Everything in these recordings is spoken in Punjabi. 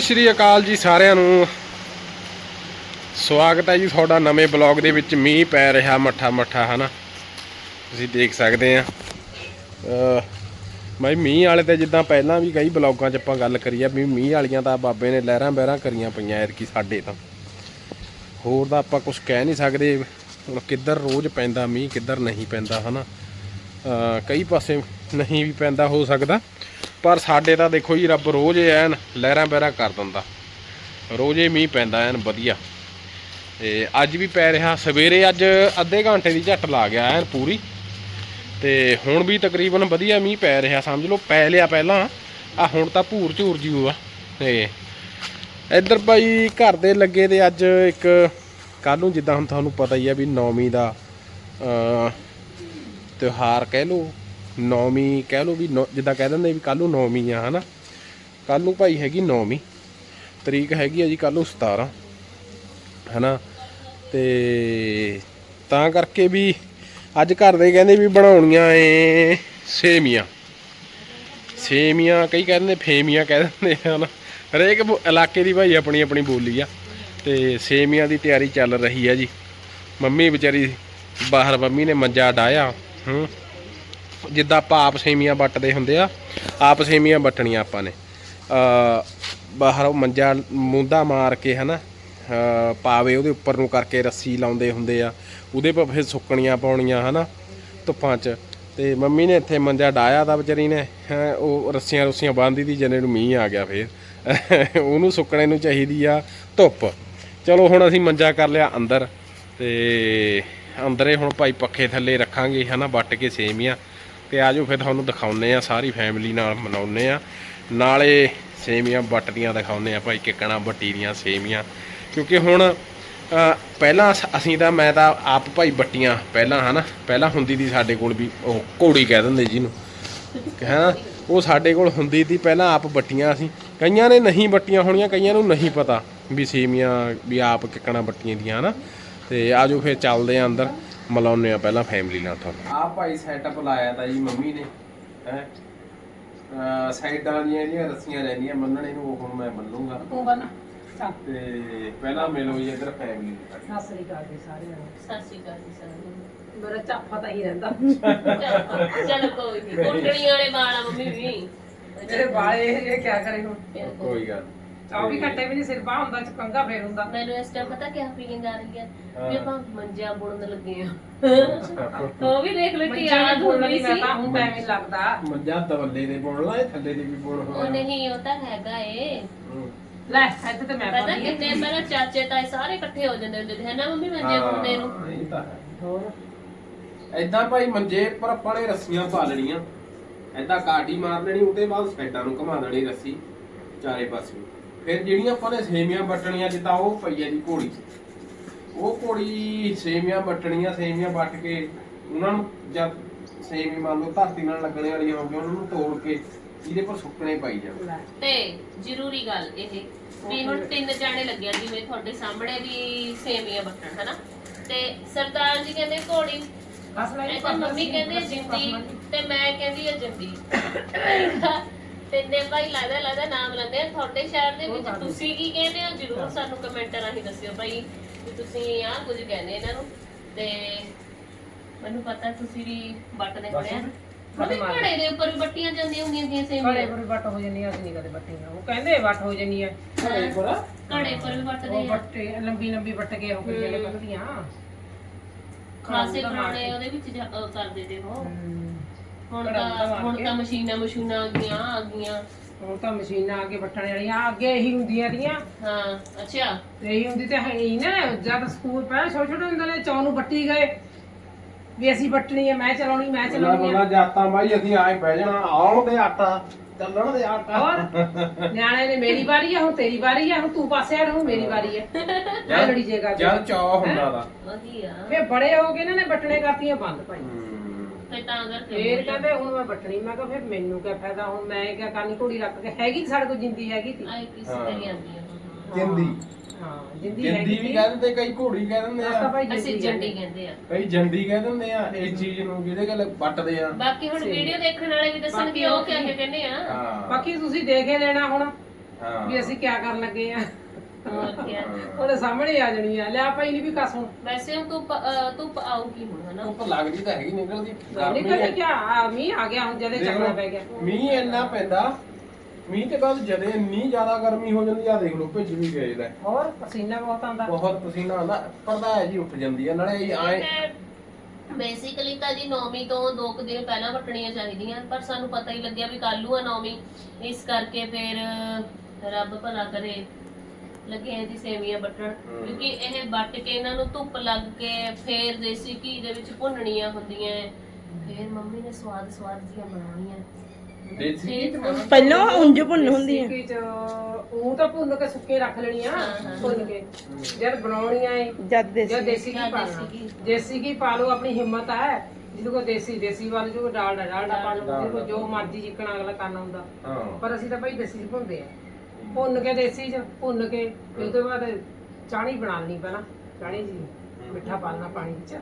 ਸਤਿ ਸ਼੍ਰੀ ਅਕਾਲ ਜੀ ਸਾਰਿਆਂ ਨੂੰ। ਸਵਾਗਤ ਹੈ ਜੀ ਤੁਹਾਡਾ ਨਵੇਂ ਬਲੌਗ ਦੇ ਵਿੱਚ। ਮੀਂਹ ਪੈ ਰਿਹਾ ਮੱਠਾ ਮੱਠਾ, ਹਨਾ? ਤੁਸੀਂ ਦੇਖ ਸਕਦੇ ਆ। ਅ ਮੈਂ ਮੀਂਹ ਵਾਲੇ ਤੇ ਜਿੱਦਾਂ ਪਹਿਲਾਂ ਵੀ ਕਈ ਬਲੌਗਾਂ 'ਚ ਆਪਾਂ ਗੱਲ ਕਰੀ ਆ ਵੀ ਮੀਂਹ ਵਾਲੀਆਂ ਤਾਂ ਬਾਬੇ ਨੇ ਲਹਿਰਾਂ ਬਹਿਰਾਂ ਕਰੀਆਂ ਪਈਆਂ ਐਤਕੀ ਸਾਡੇ ਤਾਂ। ਹੋਰ ਤਾਂ ਆਪਾਂ ਕੁਝ ਕਹਿ ਨਹੀਂ ਸਕਦੇ। ਹੁਣ ਕਿੱਧਰ ਰੋਜ਼ ਪੈਂਦਾ ਮੀਂਹ, ਕਿੱਧਰ ਨਹੀਂ ਪੈਂਦਾ, ਹਨਾ? ਅ ਕਈ ਪਾਸੇ ਨਹੀਂ ਵੀ ਪੈਂਦਾ, ਹੋ ਸਕਦਾ। ਪਰ ਸਾਡੇ ਤਾਂ ਦੇਖੋ ਜੀ, ਰੱਬ ਰੋਜ਼ ਐਨ ਲਹਿਰਾਂ ਬਹਿਰਾਂ ਕਰ ਦਿੰਦਾ। ਰੋਜ਼ ਹੀ ਮੀਂਹ ਪੈਂਦਾ ਐਨ ਵਧੀਆ। ਤੇ ਅੱਜ ਵੀ ਪੈ ਰਿਹਾ, ਸਵੇਰੇ ਅੱਜ ਅੱਧੇ ਘੰਟੇ ਦੀ ਝੱਟ ਲਾ ਗਿਆ ਐਨ ਪੂਰੀ। ਤੇ ਹੁਣ ਵੀ ਤਕਰੀਬਨ ਵਧੀਆ ਮੀਂਹ ਪੈ ਰਿਹਾ, ਸਮਝ ਲਓ, ਪੈ ਲਿਆ ਪਹਿਲਾਂ। ਆ ਹੁਣ ਤਾਂ ਭੂਰ ਝੂਰ ਜਿਉ ਆ ਤੇ ਇੱਧਰ ਭਾਈ ਘਰ ਦੇ ਲੱਗੇ ਦੇ ਅੱਜ ਇੱਕ ਕੱਲ ਨੂੰ ਜਿੱਦਾਂ ਹੁਣ ਤੁਹਾਨੂੰ ਪਤਾ ਹੀ ਆ ਵੀ ਨੌਵੀਂ ਦਾ ਤਿਉਹਾਰ ਕਹਿ ਲਓ ਨੌਵੀਂ ਕਹਿ ਲਓ ਵੀ ਨੌ- ਜਿੱਦਾਂ ਕਹਿ ਦਿੰਦੇ ਵੀ ਕੱਲ ਨੂੰ ਨੌਵੀਂ ਆ, ਹਨਾ? ਕੱਲ ਨੂੰ ਭਾਈ ਹੈਗੀ ਨੌਵੀਂ, ਤਰੀਕ ਹੈਗੀ ਆ ਜੀ ਕੱਲ ਨੂੰ 17 ਹਨਾ? ਤੇ ਤਾਂ ਕਰਕੇ ਵੀ ਅੱਜ ਘਰ ਦੇ ਕਹਿੰਦੇ ਵੀ ਬਣਾਉਣੀਆਂ ਏ ਸੇਮੀਆਂ। ਸੇਮੀਆਂ ਕਈ ਕਹਿੰਦੇ ਫੇਮੀਆਂ ਕਹਿ ਦਿੰਦੇ ਹਨ? ਹਰੇਕ ਇਲਾਕੇ ਦੀ ਭਾਈ ਆਪਣੀ ਆਪਣੀ ਬੋਲੀ ਆ। ਤੇ ਸੇਮੀਆਂ ਦੀ ਤਿਆਰੀ ਚੱਲ ਰਹੀ ਆ ਜੀ। ਮੰਮੀ ਵਿਚਾਰੀ ਬਾਹਰ, ਮੰਮੀ ਨੇ ਮੰਜਾ ਡਾਇਆ ਹੂੰ? ਜਿੱਦਾਂ ਆਪਾਂ ਆਪ ਸੇਮੀਆਂ ਵੱਟਦੇ ਹੁੰਦੇ ਆ ਆਪ ਸੇਮੀਆਂ ਵੱਟਣੀਆਂ ਆਪਾਂ ਨੇ। ਬਾਹਰ ਮੰਜਾ ਮੁੰਦਾ ਮਾਰ ਕੇ ਹਨਾ ਅ ਪਾਵੇ ਉਹਦੇ ਉੱਪਰ ਨੂੰ ਕਰਕੇ ਰੱਸੀ ਲਾਉਂਦੇ ਹੁੰਦੇ ਆ ਉਹਦੇ ਪਰ ਫਿਰ ਸੁੱਕਣੀਆਂ ਪਾਉਣੀਆਂ ਹਨਾ ਧੁੱਪਾਂ 'ਚ। ਤੇ ਮੰਮੀ ਨੇ ਇੱਥੇ ਮੰਜਾ ਡਾਇਆ ਤਾਂ ਵਿਚਾਰੀ ਨੇ ਹੈਂ, ਉਹ ਰੱਸੀਆਂ ਰੁੱਸੀਆਂ ਬੰਨ੍ਹਦੀ ਦੀ ਜਨੇ ਨੂੰ ਮੀਂਹ ਆ ਗਿਆ ਫੇਰ। ਉਹਨੂੰ ਸੁੱਕਣੇ ਨੂੰ ਚਾਹੀਦੀ ਆ ਧੁੱਪ। ਚਲੋ ਹੁਣ ਅਸੀਂ ਮੰਜਾ ਕਰ ਲਿਆ ਅੰਦਰ ਤੇ ਅੰਦਰੇ ਹੁਣ ਭਾਈ ਪੱਖੇ ਥੱਲੇ ਰੱਖਾਂਗੇ ਹਨਾ ਵੱਟ ਕੇ ਸੇਮੀਆਂ। ਤੇ ਆਜੋ ਫਿਰ ਤੁਹਾਨੂੰ ਦਿਖਾਉਨੇ ਆ ਸਾਰੀ ਫੈਮਿਲੀ ਨਾਲ ਮਨਾਉਨੇ ਆ ਨਾਲੇ ਸੇਮੀਆਂ ਵੱਟਦੀਆਂ ਦਿਖਾਉਨੇ ਆ ਭਾਈ, ਕਿੱਕਣਾ ਬੱਟੀ ਦੀਆਂ ਸੇਮੀਆਂ। ਕਿਉਂਕਿ ਹੁਣ ਪਹਿਲਾਂ ਅਸ- ਅਸੀਂ ਤਾਂ, ਮੈਂ ਤਾਂ ਆਪ ਭਾਈ ਬੱਟੀਆਂ ਪਹਿਲਾਂ, ਹਨਾ? ਪਹਿਲਾਂ ਹੁੰਦੀ ਦੀ ਸਾਡੇ ਕੋਲ ਵੀ, ਉਹ ਘੋੜੀ ਕਹਿ ਦਿੰਦੇ ਜਿਹਨੂੰ ਹੈ? ਉਹ ਸਾਡੇ ਕੋਲ ਹੁੰਦੀ ਸੀ ਪਹਿਲਾਂ ਆਪ ਬੱਟੀਆਂ ਅਸੀਂ। ਕਈਆਂ ਨੇ ਨਹੀਂ ਬੱਟੀਆਂ ਹੋਣੀਆਂ, ਕਈਆਂ ਨੂੰ ਨਹੀਂ ਪਤਾ ਵੀ ਸੇਮੀਆਂ, ਵੀ ਆਪ ਕਿੱਕਣਾ, ਬੱਟੀਆਂ ਦੀਆਂ, ਹਨਾ? ਤੇ ਆਜੋ ਫਿਰ ਚੱਲਦੇ ਆ ਅੰਦਰ। ਮਿਲਾਉਂਦੇ ਆ ਪਹਿਲਾਂ ਫੈਮਿਲੀ ਨਾਲ ਤੁਹਾਨੂੰ। ਆ ਭਾਈ ਸੈਟਅਪ ਲਾਇਆ ਤਾਂ ਜੀ ਮੰਮੀ ਨੇ ਹੈ। ਸਾਈਡਾਂ ਦੀਆਂ ਇਹਦੀਆਂ ਰੱਸੀਆਂ ਰਹਿੰਦੀਆਂ ਮੰਨਣੇ ਨੂੰ ਉਹ ਹੁਣ ਮੈਂ ਮੰਨੂਗਾ ਤੂੰ ਬਣਾ ਤੇ ਪਹਿਲਾਂ ਮਿਲੋ ਜੀ ਇੱਧਰ ਫੈਮਿਲੀ ਨੂੰ। ਸਤਿ ਸ੍ਰੀ ਅਕਾਲ ਜੀ ਸਾਰਿਆਂ ਨੂੰ। ਸਤਿ ਸ਼੍ਰੀ ਅਕਾਲ ਜੀ ਸਾਰਿਆਂ ਨੂੰ। ਮੇਰਾ ਚਾਪਾ ਤਾਂ ਹੀ ਰਹਿੰਦਾ। ਚੱਲ- ਚੱਲ ਕੋਈ ਨਹੀਂ ਕੁੰਡਲੀਆਂ ਵਾਲੇ ਵਾਲ ਮੰਮੀ ਵੀ। ਮੇਰੇ ਬਾਲੇ ਇਹ ਕਿਆ ਕਰੇ ਹੁਣ? ਕੋਈ ਗੱਲ ਆ ਵੀ ਵੀ ਨਹੀਂ ਸਿਰ ਬਾਹ ਹੁੰਦਾ ਚ ਕੰਗਾ ਫੇਰ ਹੁੰਦਾ। ਮੈਨੂੰ ਇਸ ਟਾਈਮ ਪਤਾ ਕਿਆ ਫੀਲਿੰਗ ਆ ਰਹੀ ਹੈ? ਵੀ ਹਾਂ। ਆਪਾਂ ਮੰਜਿਆ ਬੁਣਨ ਲੱਗੇ ਆ ਉਹ ਵੀ ਦੇਖ ਲਓ ਕਿ ਯਾਦ ਹੋਣੀ ਨਹੀਂ ਮੈਂ ਸੀ। ਤਾਂ ਹੁਣ ਹੀ ਲੱਗਦਾ। ਮੰਜਾ ਦਵੱਲੇ ਦੇ ਬੋਲਣਾ ਇਹ ਥੱਲੇ ਦੇ ਵੀ ਬੋਲ ਉਹ ਨਹੀਂ ਉਹ ਤਾਂ ਹੈਗਾ ਏ। ਲੈ ਇੱਥੇ ਤੇ ਮੈਂ ਪਤਾ ਕਿੰਨੇ ਪਹਿਲਾਂ ਚਾਚੇ ਤਾਏ ਸਾਰੇ ਇਕੱਠੇ ਹੋ ਜਾਂਦੇ ਹੁੰਦੇ ਸੀ ਹੈ ਨਾ ਮੰਮੀ? ਮੰਜੇ ਬੁਣਦੇ ਨੂੰ। ਇਹ ਤਾਂ ਹੈ। ਹੋਰ? ਐਦਾਂ ਭਾਈ ਮੰਜੇ ਪਰ ਆਪਾਂ ਨੇ ਰੱਸੀਆਂ ਪਾ ਲੈਣੀਆਂ। ਐਦਾਂ ਕਾਟੀ ਮਾਰ ਲੈਣੀ ਉਹਦੇ ਬਾਅਦ ਸਾਈਡਾਂ ਨੂੰ ਘੁਮਾ ਦੇਣੀ ਰੱਸੀ ਚਾਰੇ ਪਾਸੇ। ਫਿਰ ਜਿਹੜੀਆਂ ਆਪਾਂ ਨੇ ਸੇਮੀਆਂ ਵੱਟਣੀਆਂ ਜਿੱਦਾਂ ਉਹ ਪਈ ਹੈ ਜੀ ਘੋੜੀ ਉਹ ਘੋੜੀ ਸੇਮੀਆਂ ਵੱਟਣੀਆਂ ਸੇਮੀਆਂ ਵੱਟ ਕੇ ਉਹਨਾਂ ਨੂੰ ਜਦ ਸੇਮੀ ਮੰਨ ਲਓ ਧਰਤੀ ਨਾਲ ਲੱਗਣੇ ਵਾਲੀਆਂ ਹੋ ਗਈਆਂ ਉਹਨਾਂ ਨੂੰ ਤੋੜ ਕੇ ਇਹਦੇ ਪਰ ਸੁੱਕਣੇ ਪਾਈ ਲੈ। ਤੇ ਜ਼ਰੂਰੀ ਗੱਲ ਇਹ ਵੀ ਹੁਣ ਤਿੰਨ ਜਾਣੇ ਲੱਗਿਆ ਜਿਵੇਂ ਤੁਹਾਡੇ ਸਾਹਮਣੇ ਵੀ ਸੇਮੀਆਂ ਬੱਟਣ ਹਨਾ? ਤੇ ਸਰਦਾਰ ਜੀ ਕਹਿੰਦੇ ਘੋੜੀ ਬਸ ਤਾਂ ਮੰਮੀ ਕਹਿੰਦੇ ਜਿੰਦੀ ਤੇ ਮੈਂ ਕਹਿੰਦੀ ਆ ਜਿੰਦੀ। ਤਿੰਨੇ ਭਾਈ ਲੱਗਦਾ ਲੱਗਦਾ ਨਾਮ ਲੈਂਦੇ ਆ ਤੁਹਾਡੇ ਸ਼ਹਿਰ ਦੇ ਵਿੱਚ। ਤੁਸੀਂ ਕੀ ਕਹਿੰਦੇ ਹੋ ਜਰੂਰ ਸਾਨੂੰ ਕਮੈਂਟ ਰਾਹੀਂ ਦੱਸਿਓ ਭਾਈ ਵੀ ਤੁਸੀਂ ਆ ਕੁਝ ਕਹਿੰਦੇ ਇਹਨਾਂ ਨੂੰ। ਤੇ ਮੈਨੂੰ ਪਤਾ ਤੁਸੀਂ ਵੀ ਵੱਟਦੇ ਹੋਣੇ ਆ ਵੱਟ ਮਾਰ। ਘੜੇ ਦੇ। ਉੱਪਰ ਵੀ ਬੱਟੀਆਂ ਜਾਂਦੀਆਂ ਹੁੰਦੀਆਂ ਦੀਆਂ ਬੜੇ ਸੇਮੀਆਂ ਬੜੇ ਵੱਟ ਹੋ ਜਾਂਦੀਆਂ ਅਸੀਂ ਨਹੀਂ ਕਦੇ ਬੱਟੀਆਂ ਉਹ ਕਹਿੰਦੇ ਵੱਟ ਹੋ ਜਾਂਦੀਆਂ। ਘੜੇ ਪਰ ਵੀ ਵੱਟਦੇ ਉਹ ਆ। ਵੱਟੇ ਲੰਬੀ ਲੰਬੀ ਵੱਟ ਕੇ ਉਹ ਕਿਹੜੇ ਕੱਢਦੀਆਂ ਖਾਸੇ ਪੁਰਾਣੇ ਉਹਦੇ ਵਿੱਚ ਕਰਦੇ ਉਹ। ਹੁਣ ਘੜਾ ਤਾਂ ਮਾਰ ਹੁਣ ਕੇ। ਤਾਂ ਮਸ਼ੀਨਾਂ ਮਸ਼ੀਨਾਂ ਆ ਗਈਆਂ ਆ ਗਈਆਂ। ਹੁਣ ਤਾਂ ਮਸ਼ੀਨਾਂ ਅੱਗੇ ਵੱਟਣ ਵਾਲੀਆਂ ਅੱਗੇ ਇਹੀ ਹੁੰਦੀਆਂ ਦੀਆਂ ਹਾਂ ਅੱਛਾ। ਇਹੀ ਹੁੰਦੀ ਤੇ ਹੈ ਹੀ ਨਾ ਜਦ ਸਕੂਲ ਪਹਿਲਾਂ ਛੋਟੇ ਛੋਟੇ ਹੁੰਦੇ ਨੇ ਚੌਂ ਨੂੰ ਵੱਟੀ ਗਏ। ਵੀ ਅਸੀਂ ਵੱਟਣੀ ਹੈ ਮੈਂ ਚਲਾਉਣੀ ਮੈਂ ਬੋਲਾ ਚਲਾਉਣੀ ਬੋਲਾ ਹੈ ਜਾਤਾਂ ਬਾਈ ਅਸੀਂ ਆਏ ਬਹਿ ਜਾਣਾ ਆਉਣ ਦੇ ਆਟਾ ਚੱਲਣ ਦੇ ਆਟਾ। ਹੋਰ ਨਿਆਣੇ ਨੇ ਮੇਰੀ ਵਾਰੀ ਹੈ ਹੁਣ ਤੇਰੀ ਵਾਰੀ ਹੈ ਹੁਣ ਤੂੰ ਪਾਸੇ ਆ ਹੁਣ ਮੇਰੀ ਵਾਰੀ ਹੈ ਮੈਂ ਲੜੀ ਜੇਗਾ ਜਦ ਚੌ ਹੁੰਦਾ ਦਾ ਵਧੀਆ। ਫੇ ਬੜੇ ਹੋ ਗਏ ਇਹਨਾਂ ਨੇ ਵੱਟਣੇ ਕਰਤੀਆਂ ਬੰਦ ਭਾਈ ਤਾਂ ਕਰਕੇ ਫੇਰ ਕਹਿੰਦੇ ਹੁਣ ਮੈਂ ਵੱਟਣੀ ਮੈਂ ਕਿਹਾ ਫਿਰ ਮੈਨੂੰ ਕੀ ਫਾਇਦਾ ਹੁਣ ਮੈਂ ਕਿਆ ਕਾਨੀ ਘੋੜੀ ਰੱਖ ਕੇ ਹੈਗੀ ਤਾਂ ਸਾਡੇ ਕੋਲ ਜਿੰਦੀ ਹੈਗੀ ਤੀ। ਆਈ ਕਿਸੇ ਤੇ ਆਂਦੀ ਆ ਜਿੰਦੀ। ਹਾਂ ਜਿੰਦੀ ਜਿੰਦੀ ਹੈਗੀ ਵੀ ਤੀ। ਕਹਿ ਦਿੰਦੇ ਕਈ ਘੋੜੀ ਕਹਿ ਦਿੰਦੇ ਅਸਾਂ ਆ ਭਾਈ ਅਸੀਂ ਜਿੰਦੀ ਜੰਡੀ ਕਹਿੰਦੇ। ਕਹਿੰਦੇ ਆ। ਕਈ ਜੰਦੀ ਕਹਿ ਦਿੰਦੇ ਆ ਇਸ ਚੀਜ਼ ਨੂੰ ਜਿਹਦੇ ਗੱਲ ਵੱਟਦੇ ਆ। ਬਾਕੀ ਹੁਣ ਵੀਡੀਓ ਦੇਖਣ ਵਾਲੇ ਵੀ ਦੱਸਣਗੇ ਉਹ ਕਹਿੰਦੇ ਆ। ਹਾਂ। ਬਾਕੀ ਤੁਸੀਂ ਦੇਖ ਹੀ ਲੈਣਾ ਹੁਣ ਹਾਂ। ਵੀ ਅਸੀਂ ਕੀ ਕਰਨ ਲੱਗੇ ਆ। ਹੋਰ ਕੀ ਉਹਦੇ ਸਾਹਮਣੇ ਆ ਜਾਣੀ ਆ। ਲੈ ਭਾਈ ਨਹੀਂ ਵੀ ਕਸਮ ਵੈਸੇ ਹੁਣ ਧੁੱਪ ਅਹ, ਧੁੱਪ ਆਊਗੀ ਹੁਣ ਹਨਾ? ਧੁੱਪ ਲੱਗਦੀ ਤਾਂ ਹੈਗੀ ਨਿਕਲਦੀ। ਗਰਮੀ ਨਿਕਲ ਹੈ। ਕੇ ਆ ਮੀਂਹ ਆ ਗਿਆ ਹੁਣ ਜਦੇ ਦੇਖ ਚੱਕਣਾ ਲਓ, ਪੈ ਗਿਆ। ਮੀਂਹ ਇੰਨਾ ਪੈਂਦਾ ਮੀਂਹ ਤੇ ਬਾਅਦ ਜਦੇ ਇੰਨੀ ਜ਼ਿਆਦਾ ਗਰਮੀ ਹੋ ਜਾਂਦੀ ਆ ਦੇਖ ਲਓ ਭਿੱਜ ਵੀ ਗਏ ਲੈ ਹੋਰ ਪਸੀਨਾ ਬਹੁਤ ਆਉਂਦਾ। ਬਹੁਤ ਪਸੀਨਾ ਆਉਂਦਾ ਪਰਦਾ ਹੈ ਜੀ ਉੱਠ ਜਾਂਦੀ ਆ ਨਾਲੇ ਇਹ ਆਏ ਬੇਸਿਕਲੀ ਤਾਂ ਜੀ ਨੌਵੀਂ ਤੋਂ ਦੋ ਕੁ ਦਿਨ ਪਹਿਲਾਂ ਵਟਣੀਆਂ ਚਾਹੀਦੀਆਂ ਪਰ ਸਾਨੂੰ ਪਤਾ ਹੀ ਲੱਗਿਆ ਵੀ ਕੱਲ੍ਹ ਨੂੰ ਆ ਨੌਵੀਂ ਇਸ ਕਰਕੇ ਫਿਰ ਰੱਬ ਭਲਾ ਕਰੇ। ਲੱਗੇ ਆ ਜੀ ਸੇਵੀਆਂ ਹਮ। ਕਿਉਂਕਿ ਇਹ ਵੱਟ ਕੇ ਇਹਨਾਂ ਨੂੰ ਧੁੱਪ ਲੱਗ ਕੇ ਫਿਰ ਦੇਸੀ ਘੀ ਦੇ ਵਿੱਚ ਭੁੰਨਣੀਆਂ ਹੁੰਦੀਆਂ ਹੈ। ਫਿਰ ਮੰਮੀ ਨੇ ਸਵਾਦ ਸਵਾਦ ਜੀਆਂ ਬਣਾਉਣੀਆਂ ਦੇਸੀ ਘੀ ਹਾਂ। ਪਹਿਲਾਂ ਉਂਝ ਭੁੰਨ ਹੁੰਦੀ ਹੈ ਉਹ ਤਾਂ ਭੁੰਨ ਕੇ ਸੁੱਕੇ ਰੱਖ ਲੈਣੀਆਂ ਹਾਂ, ਹਾਂ। ਭੁੰਨ ਕੇ ਜਦ ਬਣਾਉਣੀਆਂ ਏ ਜਦ ਦੇ ਜਦ ਦੇਸੀ ਘੀ ਪਾਣਾ ਦੇਸੀ ਘੀ। ਦੇਸੀ ਘੀ ਪਾ ਲਓ ਆਪਣੀ ਹਿੰਮਤ ਹੈ ਜਿਹਦੇ ਕੋ ਦੇਸੀ ਦੇਸੀ ਵਾਲੇ ਜੋ ਡਾਲਡਾ ਡਾਲਡਾ ਪਾ ਲਓ ਜਿਹਦੇ ਕੋਲ ਜੋ ਮਰਜ਼ੀ ਜਿੱਕਣਾ ਅਗਲਾ ਕਰਨਾ ਹੁੰਦਾ ਹਾਂ ਪਰ ਅਸੀਂ ਤਾਂ ਭਾਈ ਦੇਸੀ ਚ ਭੁੰਨਦੇ ਆ ਭੁੰਨ ਕੇ ਦੇਸੀ ਚ ਭੁੰਨ ਕੇ ਫਿਰ ਉਹਦੇ ਬਾਅਦ ਚਾਣੀ ਬਣਾ ਲੈਣੀ ਪਹਿਲਾਂ ਚਾਣੀ ਜੀ ਮਿੱਠਾ ਪਾ ਲੈਣਾ ਪਾਣੀ ਵਿੱਚ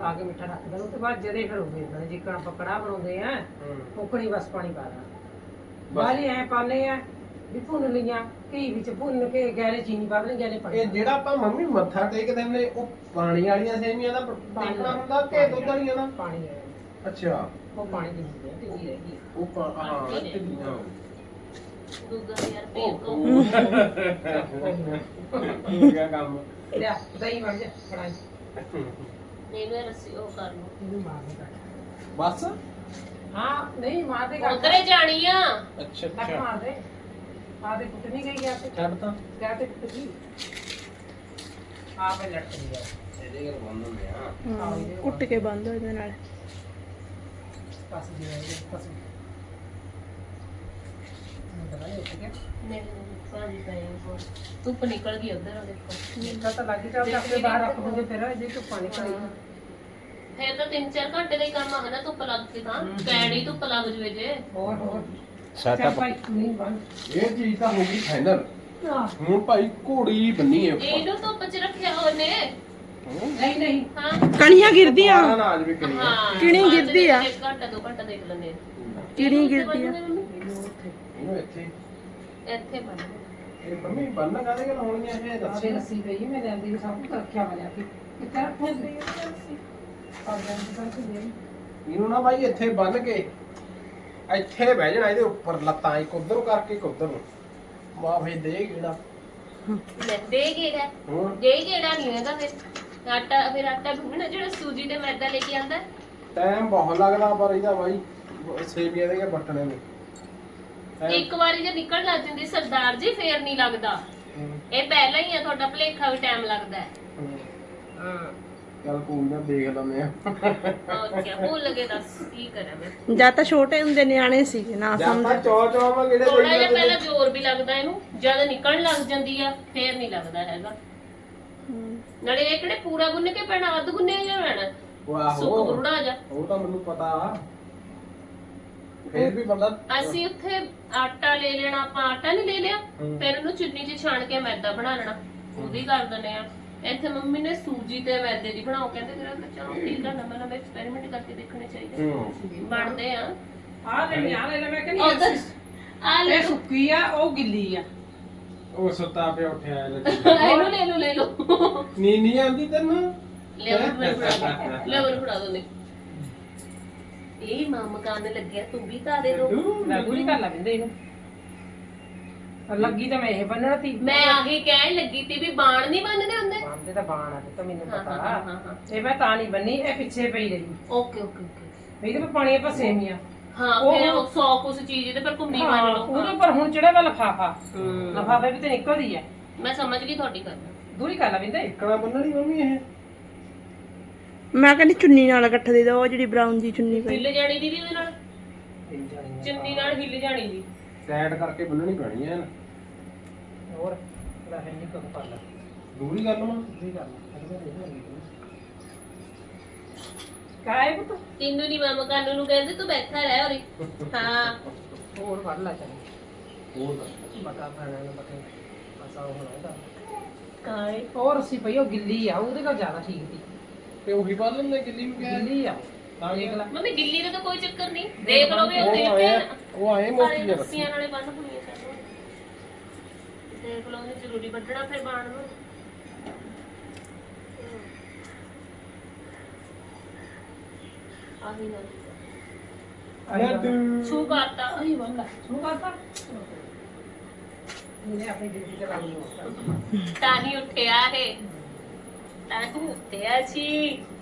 ਪਾ ਕੇ ਮਿੱਠਾ ਰੱਖ ਦੇਣਾ ਤੋਂ ਬਾਅਦ ਜਦੇ ਫਿਰ ਉਹ ਵੇਚਣਾ ਜਿੱਕਣਾ ਪਕੜਾ ਬਣਾਉਂਦੇ ਆ ਉਕਣੀ ਬਸ ਪਾਣੀ ਪਾ ਦੇਣਾ। ਬਾਲੀ ਐ ਪਾਣੇ ਆ ਵੀ ਭੁੰਨ ਲਈਆਂ ਘੀ ਵਿੱਚ ਭੁੰਨ ਕੇ ਗੈਰੇ ਚੀਨੀ ਪਾ ਦੇਣੀ ਗੈਰੇ ਪਾਣੀ ਇਹ ਜਿਹੜਾ ਆਪਾਂ ਮੰਮੀ ਮੱਥਾ ਟੇਕਦੇ ਨੇ ਉਹ ਪਾਣੀ ਵਾਲੀਆਂ ਸੇਮੀਆਂ ਦਾ ਦੇਖਣਾ ਹੁੰਦਾ ਕਿ ਦੁੱਧ ਵਾਲੀਆਂ ਦਾ? ਪਾਣੀ ਹੈ ਅੱਛਾ। ਉਹ ਪਾਣੀ ਦੀ ਚੀਜ਼ ਹੈ ਢਿੱਲੀ ਰਹੇਗੀ ਉਹ ਪਾ- ਹਾਂ ਦੂਗਾ ਯਾਰ ਪੀਰ ਤੋਂ ਹੋ ਗਿਆ ਕੰਮ ਲਿਆ ਦਹੀਂ ਬਣ ਜਾ ਫੜਾਈ ਇਹਨੂੰ ਇਹ ਰੱਸੀ ਉਹ ਕਰ ਲਓ ਇਹਨੂੰ ਮਾਰ ਦੇ ਬਸ? ਹਾਂ ਨਹੀਂ ਮਾਰ ਦੇ ਕਰ ਉਧਰੇ ਜਾਣੀ ਆ। ਅੱਛਾ ਤੱਕ ਅੱਛਾ ਮਾਰ ਦੇ। ਆ ਦੇ ਕੁੱਟ ਨਹੀਂ ਗਈ ਗਿਆ ਤੇ। ਛੱਡ ਤਾਂ ਗਿਆ ਤੇ ਕੁੱਟ ਗਈ? ਆ ਮੈਂ ਲਟ ਗਿਆ ਇਹਦੇ ਗੱਲ ਬੰਦ ਹੁੰਦੇ ਆ। ਹਾਂ, ਕੁੱਟ ਕੇ ਬੰਦ ਹੋ ਇਹਦੇ ਨਾਲ। ਪਾਸ ਆਈ ਪਾਸ ਦਵਾਈ ਉੱਠ ਗਿਆ ਨਹੀਂ ਭਾਜੀ ਪਏ ਹੋ ਧੁੱਪ ਨਿਕਲ ਗਈ ਉਧਰ ਉਹ ਦੇਖੋ। ਮਿੱਠਾ ਤਾਂ ਲੱਗ ਚੱਲਦਾ ਆਪਣੇ ਬਾਹਰ ਰੱਖ ਦੂੰਗੇ ਫਿਰ ਇਹਦੇ ਤੋਂ ਪਾਣੀ ਪਾਣੀ ਫੇਰ ਤਾਂ 3-4 ਘੰਟੇ ਦਾ ਹੀ ਕੰਮ ਆ ਨਾ ਧੁੱਪ ਲੱਗ ਕੇ ਤਾਂ। ਕੈੜੀ ਧੁੱਪ ਲੱਗ ਜਵੇ ਜੇ। ਹੋਰ ਹੋਰ। ਸੈਟਅਪ ਭਾਈ ਨਹੀਂ ਬਣ ਇਹ ਚੀਜ਼ ਤਾਂ ਹੋ ਗਈ ਫਾਈਨਲ ਆਹ, ਹੁਣ ਭਾਈ ਘੋੜੀ ਬੰਨੀ ਹੈ ਉੱਪਰ ਇਹਨੂੰ ਧੁੱਪ 'ਚ ਰੱਖਿਆ ਉਹਨੇ। ਨਹੀਂ ਨਹੀਂ। ਹਾਂ। ਕਣੀਆਂ ਗਿਰਦੀਆਂ ਸਾਰਾ ਨਾਜ ਵੀ ਕਰੀ ਹਾਂ ਕਿਹੜੀ ਬਾਅਦ ਗਿਰਦੀ ਆ? ਵਿੱਚ ਇੱਕ ਘੰਟਾ ਦੋ ਘੰਟਾ ਦੇਖ ਲੈਂਦੇ ਕਿਹੜੀ ਗਿਰਦੀ ਆ? ਇਹਨੂੰ ਇੱਥੇ? ਇੱਥੇ ਬੰਨ ਇਹ ਮੰਮੀ ਬੰਨ ਕਾਦੇ ਗੱਲ ਹੋਣੀਆਂ ਇਹ? ਆਦੇ ਦੱਸੀ ਰੱਸੀ ਪਈ ਮੈਂ ਲੈਂਦੀ ਸਭ ਕੁਝ ਰੱਖਿਆ ਹੋਇਆ ਕਿ ਕਿੱਥੇ ਰੱਖਿਆ ਸੀ? ਆ ਜਾਂਦੀ ਕਰਕੇ ਦੇ ਇਹਨੂੰ ਨਾ ਭਾਈ ਇੱਥੇ ਬੰਨ ਕੇ ਇੱਥੇ ਬਹਿ ਜਾਣਾ ਇਹਦੇ ਉੱਪਰ ਲੱਤਾਂ ਇੱਕ ਉਧਰ ਨੂੰ ਕਰਕੇ ਇੱਕ ਉਧਰ ਨੂੰ। ਵਾਹ ਭਾਈ ਦੇ ਕਿਹੜਾ ਲੈ ਦੇ ਗੇੜਾ। ਹੁਣ ਦੇ ਗੇੜਾ ਨਹੀਂ ਹੈਗਾ ਫਿਰ। ਆਟਾ ਫਿਰ ਆਟਾ ਗੁੰਨਣਾ ਜਿਹੜਾ ਸੂਜੀ ਤੇ ਮੈਦਾ ਲੈ ਕੇ ਆਂਦਾ ਟਾਈਮ ਬਹੁਤ ਲੱਗਦਾ ਪਰ ਇਹਦਾ ਭਾਈ ਸੇਵੀਆਂ ਦੇ ਕੇ ਬੱਟਣੇ ਨੂੰ। ਟਾਈਮ- ਇੱਕ ਵਾਰੀ ਜੇ ਨਿਕਲ ਲੱਗ ਜਾਂਦੀ ਸਰਦਾਰ ਜੀ ਫੇਰ ਨਹੀਂ ਲੱਗਦਾ। ਇਹ ਪਹਿਲਾਂ ਹੀ ਆ ਤੁਹਾਡਾ ਭਲੇਖਾ ਵੀ ਟਾਈਮ ਲੱਗਦਾ ਹੈ। ਚੱਲ ਕੋਈ ਨਾ ਦੇਖ ਲੈਂਦੇ ਆ ਹੋਰ ਕੀ ਭੁੱਲ ਗਏ ਦੱਸ ਕੀ ਕਰਾਂ ਮੈਂ। ਜਾਂ ਤਾਂ ਛੋਟੇ ਹੁੰਦੇ ਨਿਆਣੇ ਸੀਗੇ ਨਾ ਜਾਂ ਸਮਝ ਤਾਂ ਚੋ ਚੋ ਮੈਂ ਕਿਹੜੇ ਥੋੜਾ ਦੇਖ ਜਿਹਾ ਲੈਂਦੇ ਪਹਿਲਾਂ ਜ਼ੋਰ ਵੀ ਲੱਗਦਾ ਇਹਨੂੰ ਜਦ ਨਿਕਲਣ ਲੱਗ ਜਾਂਦੀ ਆ ਫੇਰ ਨਹੀਂ ਲੱਗਦਾ ਹੈਗਾ। ਨਾਲੇ ਇਹ ਕਿਹੜੇ ਪੂਰਾ ਗੁੰਨ ਕੇ ਪੈਣਾ ਅੱਧ ਗੁੰਨਿਆ ਜਾਂ ਪੈਣਾ ਸੁੱਕ ਵਾਹੋ ਗੁਰੜਾ ਜਾ ਉਹ ਤਾਂ ਮੈਨੂੰ ਪਤਾ। ਫੇਰ ਵੀ ਬੰਦਾ ਅਸੀਂ ਉੱਥੇ ਆਟਾ ਲੈ ਲੈਣਾ ਆਪਾਂ ਆਟਾ ਨਹੀਂ ਲੈ ਲਿਆ। ਹੂੰ। ਫਿਰ ਉਹਨੂੰ ਚੁੰਨੀ 'ਚ ਛਾਣ ਕੇ ਮੈਦਾ ਬਣਾ ਲੈਣਾ। ਉਹਦੀ ਕਰ ਦਿੰਦੇ ਆ। ਇੱਥੇ ਮੰਮੀ ਨੇ ਸੂਜੀ ਤੇ ਮੈਦੇ ਦੀ ਬਣਾਓ। ਕਹਿੰਦੇ ਫਿਰ ਮੈਂ ਚਲੋ ਠੀਕ ਆ ਨਵਾਂ ਨਵਾਂ ਐਕਸਪੈਰੀਮੈਂਟ ਕਰਕੇ ਦੇਖਣੇ ਚਾਹੀਦੇ। ਹੂੰ। ਬਣਦੇ ਆ। ਆ ਲੈਣੀ ਆ ਲੈ ਲੈ ਮੈਂ ਕਹਿੰਦੀ ਉਧਰ ਆ ਲੈ ਇਹ ਸੁੱਕੀ ਆ ਉਹ ਗਿੱਲੀ ਆ। ਉਹ ਸੁੱਤਾ ਪਿਆ ਉੱਠਿਆ ਇਹਨੂੰ ਲੈ ਲਓ ਲੈ ਲਓ। ਨੀ ਨੀ ਆਂਦੀ ਤੈਨੂੰ? ਲੈ ਮੈਨੂੰ ਫੜਾ ਦੇ ਲੈ ਮੈਨੂੰ ਫੜਾ ਦੋ ਨੇ ਇਹ ਮਾਮ ਕੰਨ ਲੱਗਿਆ ਤੂੰ ਵੀ ਤਾਰੇ ਰੋ ਮੈਂ ਪੂਰੀ ਕਰ ਲਾ ਬਿੰਦੇ ਇਹਨੂੰ। ਪਰ ਲੱਗੀ ਤਾਂ ਮੈਂ ਇਹ ਬੰਨਣਾ ਤੀ ਮੈਂ ਆਹੀ ਕਹਿਣ ਲੱਗੀ ਤੀ ਵੀ ਬਾਣ ਨਹੀਂ ਬੰਨਦੇ ਹੁੰਦੇ। ਬੰਦੇ ਤਾਂ ਬਾਣ ਆ ਤਾਂ ਮੈਨੂੰ ਹਾਂ ਪਤਾ। ਹਾਂ ਹਾਂ ਹਾਂ। ਇਹ ਮੈਂ ਤਾਂ ਨਹੀਂ ਬੰਨੀ ਇਹ ਪਿੱਛੇ ਪਈ ਰਹੀ। Okay okay okay. ਨਹੀਂ ਤੇ ਪਾਣੀ ਆਪਾਂ ਸੇਮੀਆਂ। ਹਾਂ ਉਹ- ਫਿਰ ਉਹ ਸੌ ਕੁਛ ਚੀਜ਼ ਇਹਦੇ ਪਰ ਘੁੰਮੀ ਬੰਨ ਲਓ। ਉਹਦੇ ਪਰ ਹੁਣ ਚੜਿਆ ਵਾ ਲਫਾਫਾ। ਹੂੰ। ਲਫਾਫੇ ਵੀ ਤੇ ਨਿਕਲਦੀ ਆ। ਮੈਂ ਸਮਝ ਗਈ ਤੁਹਾਡੀ ਗੱਲ। ਦੂਰੀ ਕਰ ਲਾ ਬਿੰਦੇ। ਇਕਣਾ ਬੰਨਣੀ ਮੰਮੀ ਇਹ। ਮੈਂ ਕਹਿੰਦੀ ਚੁੰਨੀ ਨਾਲ ਇਕੱਠ ਦੇ ਦੋ ਉਹ ਜਿਹੜੀ ਬਰਾਊਨ ਜੀ ਚੁੰਨੀ ਪਈ। ਹਿੱਲ ਜਾਣੀ ਦੀਦੀ ਉਹਦੇ ਨਾਲ? ਚੁੰਨੀ ਨਾਲ ਹਿੱਲ ਜਾਣੀ ਜੀ ਟਾਈਟ ਕਰਕੇ ਬੰਨਣੀ ਪੈਣੀ ਐ ਹੋਰ ਲੈ ਹੈ ਨਹੀਂ ਕੁਝ ਕਰ ਲਾ। ਦੂਰੀ ਗੱਲ ਨਾ ਦੂਰੀ ਕਰ ਲਾ ਕਾਏ ਪੁੱਤ? ਤੈਨੂੰ ਨਹੀਂ ਮਾਮਾ ਕੰਨ ਨੂੰ ਕਹਿੰਦੇ ਤੂੰ ਬੈਠਾ ਰਹਿ ਹੋਰੀ ਹਾਂ। ਹੋਰ ਫੜ ਲਾ ਚਾਹੀ ਹੋਰ ਦੱਸ। ਬਟਾ ਖਾਣਾ ਨਾ ਬਟੇ ਅਸਾ ਉਹ ਹੋਣਾ ਕਾਏ ਹੋਰ ਅਸੀਂ ਪਈ ਉਹ ਗਿੱਲੀ ਆ ਉਹਦੇ ਨਾਲ ਜ਼ਿਆਦਾ ਠੀਕ ਸੀ ਤੇ ਉਹੀ ਬੰਨ ਲੈਂਦੇ ਗਿੱਲੀ ਨੂੰ ਕਿਹਾ ਗਿੱਲੀ ਆ। ਤਾਂ ਦੇਖ ਲੈ। ਮੰਮੀ ਗਿੱਲੀ ਦਾ ਤਾਂ ਕੋਈ ਚੱਕਰ ਨਹੀਂ। ਦੇਖ ਲਓ ਵੀ ਉਹ ਉਹ ਦੇਖ ਆਏ ਕੇ ਉਹ ਆਏ ਮੋਟੀ ਸਾਰੇ ਜਿਹਾ ਰੱਸੀਆਂ ਨਾਲੇ ਬੰਨ ਹੋਣੀਆਂ ਚਾਹੀਦੀਆਂ ਦੇਖ ਲਓ ਨਹੀਂ ਜ਼ਰੂਰੀ ਵੱਢਣਾ ਫਿਰ ਬਾਣ ਨੂੰ। ਆਹੀ ਨਾ ਛੂ ਕਰਤਾ। ਆਹੀ ਡਿਊਟੀ ਤੇ ਹੋ ਤਾਂ ਹੀ ਉੱਠਿਆ ਹੈ ਤਾਂ ਹੀ ਉੱਠਿਆ ਸੀ।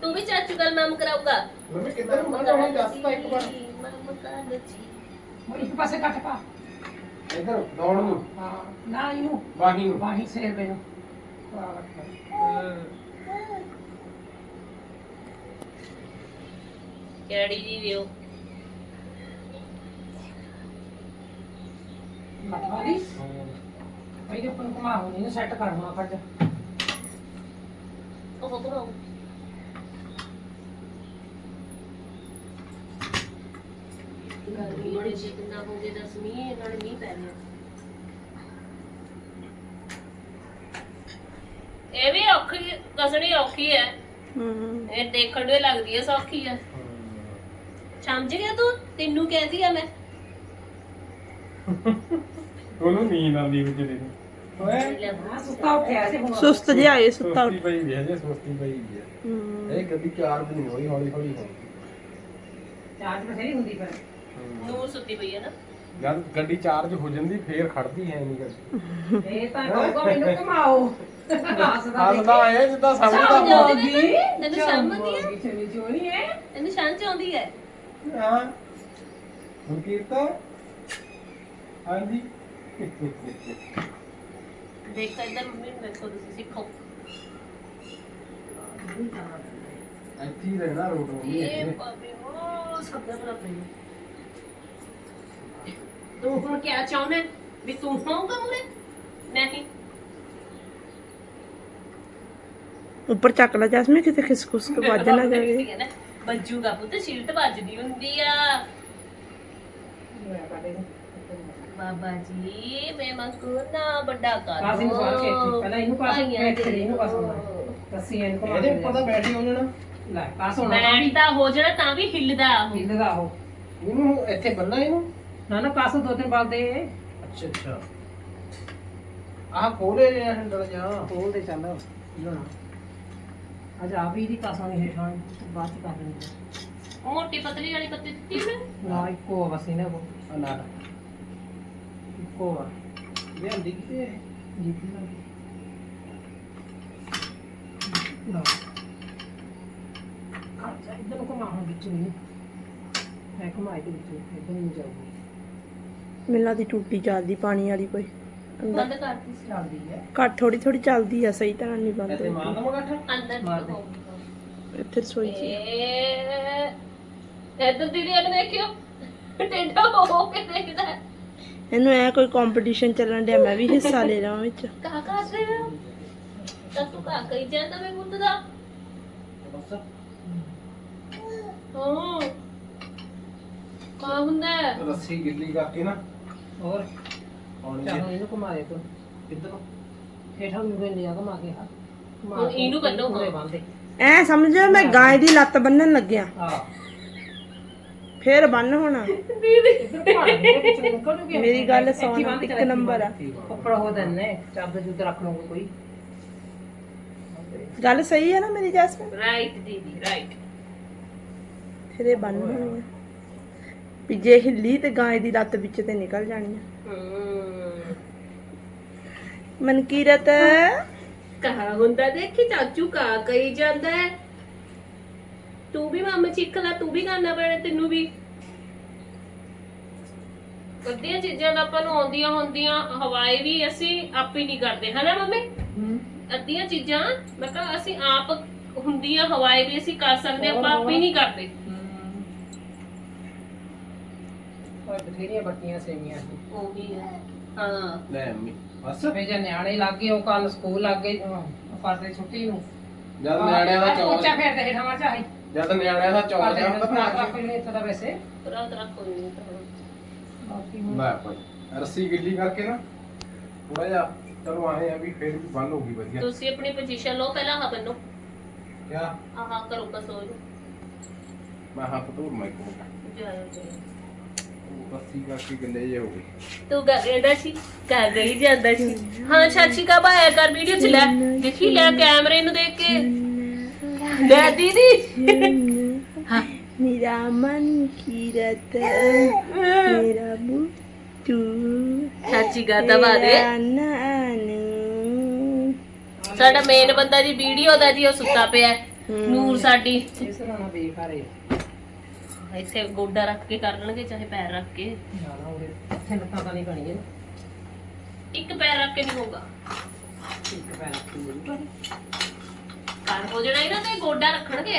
ਤੂੰ ਵੀ ਚਾਚੂ ਗੱਲ ਮਾਮ ਕਰਾਊਗਾ? ਮੰਮੀ ਕਿੱਧਰ ਨੂੰ ਜਾਣਾ ਦੱਸ ਤਾਂ ਇੱਕ ਵਾਰ। ਮਾਮ ਕਰ ਜੀ ਉਹ ਇੱਕ ਪਾਸੇ ਕੱਟ ਪਾ। ਇੱਧਰ ਦੌੜ ਨੂੰ। ਹਾਂ ਨਾ ਇਹਨੂੰ। ਬਾਹੀ ਨੂੰ। ਬਾਹੀ ਸੇਰ ਬੈਨੂੰ ਕਿਹੜੀ ਜੀ ਵਿਓ? ਭਾਈ ਦੇ। ਪਨ ਘੁਮਾਉ ਨਹੀਂ ਸੈੱਟ ਕਰਨਾ ਫੜ ਗਰਮੀ ਹੋ ਗਿਆ ਦਸ ਮੀਂਹ ਮੀਂਹ ਪੈ ਗਿਆ ਇਹ ਵੀ ਔਖੀ ਕਸਣੀ ਔਖੀ ਹੈ। ਹੂੰ। ਇਹ ਦੇਖਣ ਨੂੰ ਹੀ ਲੱਗਦੀ ਹੈ ਸੌਖੀ ਹੈ। ਸਮਝ ਗਿਆ ਤੂੰ? ਤੈਨੂੰ ਕਹਿੰਦੀ ਆ ਮੈਂ। ਉਹਨੂੰ ਨੀਂਦ ਆਉਂਦੀ ਵਿੱਚ ਦੇ ਓਏ ਹਾਂ ਸੁੱਤਾ ਉੱਠਿਆ ਸੀ ਹੁਣ ਸੁਸਤ ਜਿਹਾ ਆਏ ਸੁੱਤਾ ਸੁਸਤੀ ਪਈ ਵੀ ਹੈ ਜੇ ਸੁਸਤੀ ਪਈ ਵੀ ਹੈ। ਹੂੰ। ਇਹ ਕਦੀ ਚਾਰ ਦਿਨ ਹੋਈ ਹੌਲੀ ਹੌਲੀ ਹੋਈ। ਚਾਰਜ ਬਥੇਰੀ ਹੁੰਦੀ ਪਰ। ਨੂਰ ਸੁੱਤੀ ਪਈ ਹੈ ਨਾ। ਜਦ ਗੱਡੀ ਚਾਰਜ ਹੋ ਜਾਂਦੀ ਫੇਰ ਖੜਦੀ ਹੈ ਨਹੀਂ ਗੱਡੀ ਇਹ ਤਾਂ ਕਹੂਗਾ ਮੈਨੂੰ ਘੁਮਾਓ। ਹੱਸਦਾ ਹੱਸਦਾ ਆਇਆ ਜਿੱਦਾਂ ਸਮਝਦਾ ਸਮਝ। ਆਉਂਦੀ ਹੈ ਤੈਨੂੰ ਸ਼ਰਮ ਆਉਂਦੀ ਹੈ? ਚਲੀ ਚੋਣੀ ਹੈ। ਤੈਨੂੰ ਸ਼ਰਮ ਚ ਆਉਂਦੀ ਹੈ? ਹਾਂ। ਹੁਣ ਕੀਤਾ ਹਾਂਜੀ। ਦੇਖ ਇੱਧਰ ਮੰਮੀ ਨੂੰ ਦੇਖੋ ਤੁਸੀਂ ਸਿੱਖੋ ਇੱਥੇ ਹੀ ਰਹਿਣਾ ਰੋਡ ਹੋਣੀ ਇਹ ਹੈ ਬਾਬੇ ਉਹ ਸਭ ਦਾ ਬਣਾ ਪਈ ਤੂੰ ਹੁਣ ਕੀ ਚਾਹੁੰਦਾ ਹੈ? ਵੀ ਤੂੰ ਹੋਊਗਾ ਮੁਰੇ ਨਹੀਂ ਉੱਪਰ ਚੱਕ ਲੈ ਜਸਮੀ ਕਿਤੇ ਖਿਸਕੁਸ ਕੇ ਵੱਜ ਨਾ ਜਾਵੇ ਬੱਜੂਗਾ ਪੁੱਤ ਸ਼ੀਲਟ ਵੱਜਦੀ ਹੁੰਦੀ ਆ ਬਾਬਾ ਜੀ ਮੈਂ ਮੰਗੂ ਨਾ ਵੱਡਾ ਕਰ ਕਾਸੀ ਨੂੰ ਸਵਾਲ ਕੇ ਪਹਿਲਾਂ ਇਹਨੂੰ ਪਾਸ ਭਾਈਆਂ ਦੇ ਇਹਨੂੰ ਪਾਸ ਹੋਣਾ। ਕੱਸੀ ਇਹਨੂੰ ਘੁਮਾ ਇਹਦੇ ਉੱਪਰ ਤਾਂ ਬੈਠੀ ਹੋ ਜਾਣਾ ਲੈ ਪਾਸ ਹੋਣਾ ਤਾਂ ਵੀ। ਬੈਠਦਾ ਹੋ ਜਾਣਾ ਤਾਂ ਵੀ ਹਿੱਲਦਾ ਉਹ। ਹਿੱਲਦਾ ਉਹ। ਇਹਨੂੰ ਇੱਥੇ ਬੰਨਣਾ ਇਹਨੂੰ। ਨਾ ਨਾ ਪਾਸ ਦੋ ਤਿੰਨ ਬਾਲ ਦੇ। ਅੱਛਾ ਅੱਛਾ। ਆਹ ਖੋਲੇ ਜੇ ਹੈਂਡਲ ਜਾਂ। ਤੋਲ ਦੇ ਚੱਲ। ਅੱਜ ਆ ਵੀ ਦੀ ਕਾਸਾਂ ਦੀ ਹੇਠਾਂ ਬਾਅਦ ਚ ਕਰ ਲੈਂਦੇ ਮੋਟੀ ਪਤਲੀ ਵਾਲੀ ਪੱਤੀ ਦਿੱਤੀ ਮੈਂ ਨਾ ਇੱਕੋ ਆ ਬਸ ਇਹਨਾਂ ਕੋ ਅਨਾਰ ਇੱਕੋ ਆ। ਲਿਆਂਦੀ ਕਿਤੇ ਜੀਤੀ ਨਾ ਨਾ। ਆ ਜਾ ਇਧਰ ਨੂੰ ਘੁਮਾ ਹੁਣ ਵਿੱਚ ਨਹੀਂ। ਮੈਂ ਘੁਮਾਈ ਦੇ ਵਿੱਚ ਇਧਰ ਨੂੰ ਜਾਊਗੀ। ਮਿਲਾਂ ਦੀ ਟੂਟੀ ਚੱਲਦੀ ਪਾਣੀ ਵਾਲੀ ਕੋਈ। ਅੰਦਰ। ਬੰਦ ਕਰਤੀ ਸੀ। ਚੱਲਦੀ ਹੈ ਘੱਟ ਥੋੜੀ ਥੋੜੀ ਚੱਲਦੀ ਆ ਸਹੀ ਤਰ੍ਹਾਂ ਨਹੀਂ ਬੰਦ ਇੱਥੇ ਮਾਰ ਹੁੰਦੀ ਦਵਾਂ ਗੱਠ? ਅੰਦਰ ਮਾਰ ਦੇ। ਇੱਥੇ ਆ। ਇਹ ਇੱਧਰ ਦੀਦੀ ਇਹਨੂੰ ਦੇਖਿਓ ਟੇਡਾ ਹੋ ਕੇ ਦੇਖਦਾ। ਹੈ। ਇਹਨੂੰ ਐ ਕੋਈ ਕੰਪੀਟੀਸ਼ਨ ਚੱਲਣ ਡਿਆ ਮੈਂ ਵੀ ਹਿੱਸਾ ਲੈ ਰਹਾ ਵਿੱਚ। ਕਾ ਕਰ ਰਹੇ ਹੋ? ਤਾਂ ਤੂੰ ਕਾ ਕਹੀ ਜਾਂਦਾ ਮੈਂ ਪੁੱਤ ਦਾ। ਬਸ ਹਾਂ ਕਾ ਹੁੰਦਾ? ਰੱਸੀ ਗਿੱਲੀ ਕਰਕੇ ਨਾ। ਹੋਰ? ਚ ਇਹਨੂੰ ਘੁਮਾ ਦੇ ਤੂੰ। ਕਿੱਧਰ ਹੇਠਾਂ ਨੂੰ ਗਏ ਲਿਆ ਘੁਮਾ ਕੇ ਹਾਂ ਹੁਣ ਇਹਨੂੰ ਬੰਨੋ, ਹਾਂ। ਬੰਦੇ ਐ ਸਮਝੋ ਮੈਂ ਗਾਂ ਦੀ ਲੱਤ ਬੰਨਣ ਲੱਗਿਆ। ਹਾਂ। ਫੇਰ ਬੰਨ ਹੋਣਾ। ਮੇਰੀ ਗੱਲ ਸੁਣ ਇੱਕ ਨੰਬਰ ਆ। ਉੱਪਰ ਹੋ ਦੰਨੇ ਚਾਦਰ ਜੁੱਦ ਰੱਖ ਲਵਾਂਗੇ ਕੋਈ। ਗੱਲ ਸਹੀ ਹੈ ਨਾ ਮੇਰੀ ਜੈਸਮੀਨ? ਰਾਈਟ ਦੀਦੀ ਰਾਈਟ ਫਿਰ ਇਹ ਬੰਨ ਹੋਣੀ ਆ। ਵੀ ਜੇ ਹਿੱਲੀ ਤੇ ਗਾਂ ਦੀ ਲੱਤ ਵਿੱਚ ਤੇ ਨਿਕਲ ਜਾਣੀ ਆ। ਮਨਕੀਰਤ। ਕਹਾ ਹੁੰਦਾ ਦੇਖੀ ਚਾਚੂ ਕਾ ਕਹੀ ਜਾਂਦਾ ਹੈ। ਤੂੰ ਵੀ ਮਾਮਾ ਚਿੱਖ ਲੈ ਤੂੰ ਵੀ ਕਰਨਾ ਪੈਣਾ ਤੈਨੂੰ ਵੀ ਅੱਧੀਆਂ ਚੀਜ਼ਾਂ ਦਾ ਆਪਾਂ ਨੂੰ ਆਉਂਦੀਆਂ ਹੁੰਦੀਆਂ ਹਵਾਈ ਵੀ ਅਸੀਂ ਆਪ ਹੀ ਨਹੀਂ ਕਰਦੇ ਹਨਾ ਮੰਮੀ? ਅੱਧੀਆਂ ਚੀਜ਼ਾਂ ਮੈਂ ਕਿਹਾ ਅਸੀਂ ਆਪ ਹੁੰਦੀਆਂ ਹਵਾਈ ਵੀ ਅਸੀਂ ਕਰ ਸਕਦੇ ਆਪਾਂ ਆਪ ਹੀ ਨਹੀਂ ਕਰਦੇ। ਹੋਰ ਬਥੇਰੀਆਂ ਬੱਤੀਆਂ ਸੇਵੀਆਂ ਸੀ। ਉਹੀ ਹੈ। ਹਾਂ। ਲੈ ਅੰਮੀ ਬਸ। ਫੇ ਜੇ ਨਿਆਣੇ ਲੱਗ ਗਏ ਉਹ ਕੱਲ ਸਕੂਲ ਲੱਗ ਗਏ ਫਰਦੇ ਛੁੱਟੀ ਨੂੰ। ਜਦ ਨਿਆਣਿਆਂ ਦਾ ਚੌਲ ਉੱਚਾ ਫੇਰਦੇ ਹੇਠਾਂ ਮਾ ਚਾਹੀ ਜਦ ਨਿਆਣਿਆਂ ਦਾ ਚੌਲ ਫਰਦੇ ਜਾਂਦਾ ਭਰਾ ਰੱਖ ਲੈਣੇ ਇੱਥੇ ਦਾ ਵੈਸੇ। ਰਾਤ ਰੱਖ ਕੋਈ ਨਹੀਂ ਤਾਂ ਬਾਕੀ ਹੁਣ ਲੈ ਭਾਈ ਰੱਸੀ ਗਿੱਲੀ ਕਰਕੇ ਨਾ ਥੋੜਾ ਜਿਹਾ ਚਲੋ ਆਏ ਆ ਵੀ ਫੇਰ ਵੀ ਬੰਨ ਹੋਗੀ ਵਧੀਆ। ਤੁਸੀਂ ਆਪਣੀ ਪੋਜੀਸ਼ਨ ਲਓ ਪਹਿਲਾਂ ਹਾਂ ਬੰਨੋ। ਕਿਆ? ਆਹ ਕਰੋ ਕਸੋ ਮੈਂ ਹੱਥ ਧੂਰ ਮੈਂ ਕੋ ਜਾਇਓ ਬੱਸੀ ਕਾਕੀ ਗੱਲੇ ਜੇ ਹੋ ਗਈ ਤੂੰ ਗਾ ਕਹਿੰਦਾ ਸੀ ਕਾ ਗਈ ਜਾਂਦਾ ਸੀ। ਹਾਂ ਚਾਚੀ ਕਾ ਬਾਇਆ ਕਰ ਵੀਡੀਓ ਚ ਲੈ। ਦੇਖੀ ਲੈ ਕੈਮਰੇ ਨੂੰ ਦੇਖ ਕੇ। ਲੈ ਦੀਦੀ। ਹਾਂ। નિરામન કિરત મેરા બુટુ સાચી ગાતા બાદે ਸਾਡਾ ਮੇਨ ਬੰਦਾ ਜੀ ਵੀਡੀਓ ਦਾ ਜੀ ਉਹ ਸੁੱਤਾ ਪਿਆ। ਹੈ। ਨੂਰ ਸਾਡੀ। ਇਸ ਤਰ੍ਹਾਂ ਨਾ ਬੇਕਾਰੇ ਇੱਥੇ ਗੋਡਾ ਰੱਖ ਕੇ ਕਰ ਲੈਣਗੇ ਚਾਹੇ ਪੈਰ ਰੱਖ ਕੇ। ਨਾ ਗੋਡਾ ਰੱਖਣਗੇ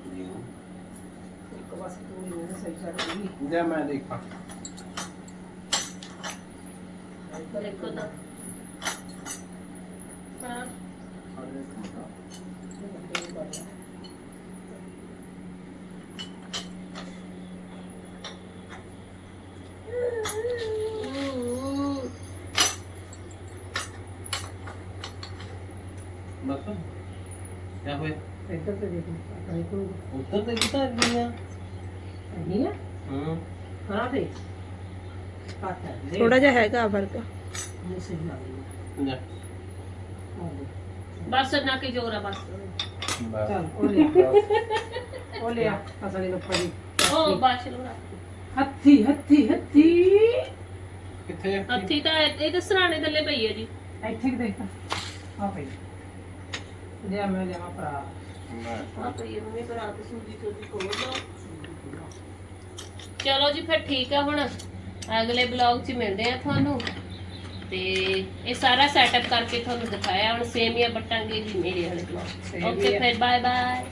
ਜੇ ਮੈਂ ਦੇਖਾਂ। ਦੇਖੋ ਤਾਂ। ਹਾਂ। ਬਸ ਕਿਆ ਹੋਇਆ? ਇੱਧਰ ਤੇ ਦੇਖ ਆਪਣੇ ਕੋਲ ਉੱਧਰ ਤੇ ਕਿਤਾ ਗਈਆਂ? ਨਹੀਂ ਆ ਹੂੰ ਥੋੜਾ ਜਿਹਾ ਹੈਗਾ ਫ਼ਰਕ। ਬਸ ਨਾ ਕਿ ਜੋਰ ਆ ਬਸ। ਬਸ। ਉਹ ਲਿਆ। ਉਹ ਲਿਆ। ਅਸਲੀ ਲੋਕਾਂ ਦੀ। ਉਹ ਬਾਸ਼ਲੂਣਾ ਹੱਥੀ ਹੱਥੀ ਹੱਥੀ। ਕਿੱਥੇ? ਆ? ਹੱਥੀ ਤਾਂ ਇਹ ਤਾਂ ਸਰਾਣੇ ਥੱਲੇ ਪਈ ਹੈ ਜੀ। ਇੱਥੇ ਕਿ ਦੇਖ। ਆ ਪਈ। ਲਿਆ ਮੈਂ ਲਿਆ ਭਰਾ। ਲੈ, ਆ ਪਈ ਹੈ ਮੰਮੀ ਪਰ ਆਪ ਸੂਜੀ ਤੋਂ ਵੀ ਕੋਲ ਲਓ। ਚਲੋ ਜੀ ਫਿਰ ਠੀਕ ਆ ਹੁਣ। ਅਗਲੇ ਬਲੌਗ 'ਚ ਮਿਲਦੇ ਆ ਤੁਹਾਨੂੰ। ਤੇ ਇਹ ਸਾਰਾ ਸੈਟਅਪ ਕਰਕੇ ਤੁਹਾਨੂੰ ਦਿਖਾਇਆ। ਹੁਣ ਸੇਮੀਆਂ ਬਟਾਂਗੇ ਜੀ ਮੇਰੇ ਵਾਲੇ ਬਲੌਗ। ਓਕੇ ਫਿਰ ਬਾਏ ਬਾਏ